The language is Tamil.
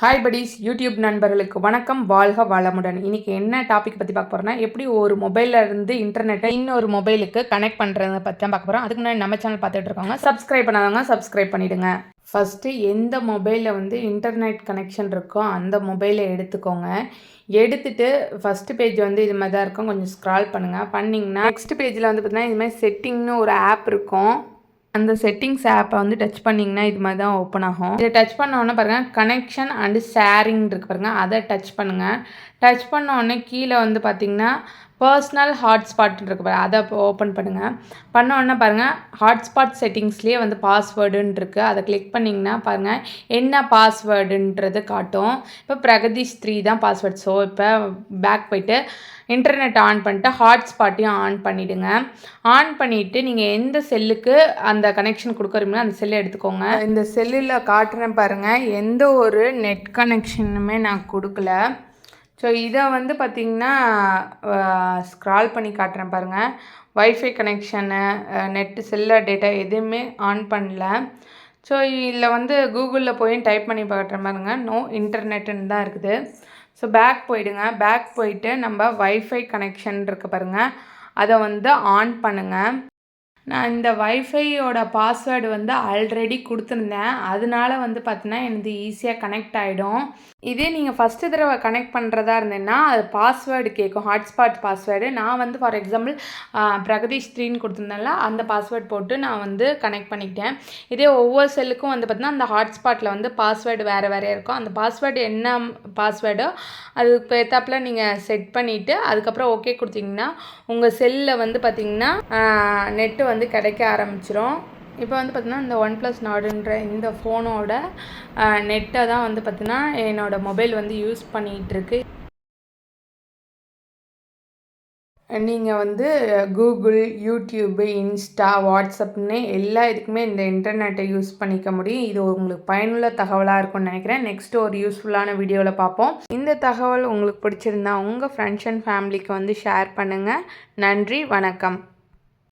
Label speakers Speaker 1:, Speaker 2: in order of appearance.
Speaker 1: ஹாய் படிஸ் யூடியூப் நண்பர்களுக்கு வணக்கம். வாழ்க வளமுடன். இன்னைக்கு என்ன டாபிக் பற்றி பார்க்க போகிறோன்னா எப்படி ஒரு மொபைலில் இருந்து இன்டர்நெட்டை இன்னொரு மொபைலுக்கு கனெக்ட் பண்ணுறத பற்றி தான் பார்க்க போகிறோம் அதுக்கு முன்னாடி நம்ம சேனல் பார்த்துட்டு இருக்கோங்க. சப்ஸ்கிரைப் பண்ணாதவங்க சப்ஸ்கிரைப் பண்ணிவிடுங்க ஃபஸ்ட்டு எந்த மொபைலில் வந்து இன்டர்நெட் கனெக்ஷன் இருக்கோ அந்த மொபைலை எடுத்துக்கோங்க. எடுத்துட்டு ஃபஸ்ட்டு பேஜ் வந்து இது மாதிரி தான் இருக்கும். கொஞ்சம் ஸ்க்ரால் பண்ணுங்கள் பண்ணிங்கன்னா நெக்ஸ்ட் பேஜில் வந்து பார்த்தீங்கன்னா இது மாதிரி செட்டிங்னு ஒரு ஆப் இருக்கும். அந்த செட்டிங்ஸ் ஆப்பை வந்து டச் பண்ணிங்கன்னா இது மாதிரி தான் ஓப்பன் ஆகும். இதை டச் பண்ண உடனே பாருங்கள் கனெக்ஷன் அண்டு ஷேரிங் இருக்கு பாருங்கள் அதை டச் பண்ணுங்கள் டச் பண்ண உடனே கீழே வந்து பார்த்திங்கன்னா பர்சனல் ஹாட்ஸ்பாட்னு இருக்கு பாரு அதை ஓப்பன் பண்ணுங்கள் பண்ண உடனே பாருங்கள் ஹாட்ஸ்பாட் செட்டிங்ஸ்லேயே வந்து பாஸ்வேர்டுன்னு இருக்குது அதை கிளிக் பண்ணிங்கன்னா பாருங்கள் என்ன பாஸ்வேர்டுன்றது காட்டும். இப்போ பிரகதீஷ் த்ரீ தான் பாஸ்வேர்ட் ஸோ இப்போ பேக் போயிட்டு இன்டர்நெட் ஆன் பண்ணிட்டு ஹாட்ஸ்பாட்டையும் ஆன் பண்ணிவிடுங்க ஆன் பண்ணிவிட்டு நீங்கள் எந்த செல்லுக்கு அந்த கனெக்ஷன் கொடுக்குறீங்களோ அந்த செல்லை எடுத்துக்கோங்க. இந்த செல்லில் காட்டுறேன் பாருங்கள் எந்த ஒரு நெட் கனெக்ஷனுமே நான் கொடுக்கல. ஸோ இதை வந்து பார்த்திங்கன்னா ஸ்க்ரால் பண்ணி காட்டுறேன் பாருங்கள் wifi connection net cellular data எதுவுமே ஆன் பண்ணல. ஸோ இதில் வந்து கூகுளில் போய் டைப் பண்ணி பார்க்குற பாருங்க. நோ இன்டர்நெட்டுன்னு தான் இருக்குது. ஸோ பேக் போயிடுங்க. பேக் போயிட்டு நம்ம வைஃபை கனெக்ஷன் இருக்குது பாருங்கள் அதை வந்து ஆன் பண்ணுங்கள் நான் இந்த வைஃபையோட பாஸ்வேர்டு வந்து ஆல்ரெடி கொடுத்துருந்தேன். அதனால வந்து பார்த்தீங்கன்னா எனக்கு ஈஸியாக கனெக்ட் ஆகிடும் இதே நீங்கள் ஃபஸ்ட்டு தடவை கனெக்ட் பண்ணுறதா இருந்தேன்னா அது பாஸ்வேர்டு கேட்கும் ஹாட்ஸ்பாட் பாஸ்வேர்டு நான் வந்து ஃபார் எக்ஸாம்பிள் பிரகதீஷ் த்ரீன்னு கொடுத்துருந்தேன்ல அந்த பாஸ்வேர்டு போட்டு நான் வந்து கனெக்ட் பண்ணிக்கிட்டேன். இதே ஒவ்வொரு செல்லுக்கும் வந்து பார்த்தீங்கன்னா அந்த ஹாட்ஸ்பாட்டில் வந்து பாஸ்வேர்டு வேறு வேறே இருக்கும். அந்த பாஸ்வேர்டு என்ன பாஸ்வேர்டோ அதுக்கு ஏற்றாப்பில் நீங்கள் செட் பண்ணிவிட்டு அதுக்கப்புறம் ஓகே கொடுத்தீங்கன்னா உங்கள் செல்லில் வந்து பார்த்திங்கன்னா நெட்டு வந்து வந்து கிடைக்க ஆரம்பிச்சிரும். இப்போ வந்து பார்த்திங்கன்னா இந்த ஒன் ப்ளஸ் நாடுன்ற இந்த ஃபோனோட நெட்டை தான் வந்து பார்த்திங்கன்னா என்னோடய மொபைல் வந்து யூஸ் பண்ணிகிட்ருக்கு நீங்கள் வந்து கூகுள் யூடியூப்பு இன்ஸ்டா வாட்ஸ்அப்னு எல்லா இதுக்குமே இந்த இன்டர்நெட்டை யூஸ் பண்ணிக்க முடியும். இது உங்களுக்கு பயனுள்ள தகவலாக இருக்கும்னு நினைக்கிறேன். நெக்ஸ்ட்டு ஒரு யூஸ்ஃபுல்லான வீடியோவில் பார்ப்போம். இந்த தகவல் உங்களுக்கு பிடிச்சிருந்தா உங்கள் ஃப்ரெண்ட்ஸ் அண்ட் ஃபேமிலிக்கு வந்து ஷேர் பண்ணுங்கள் நன்றி வணக்கம்.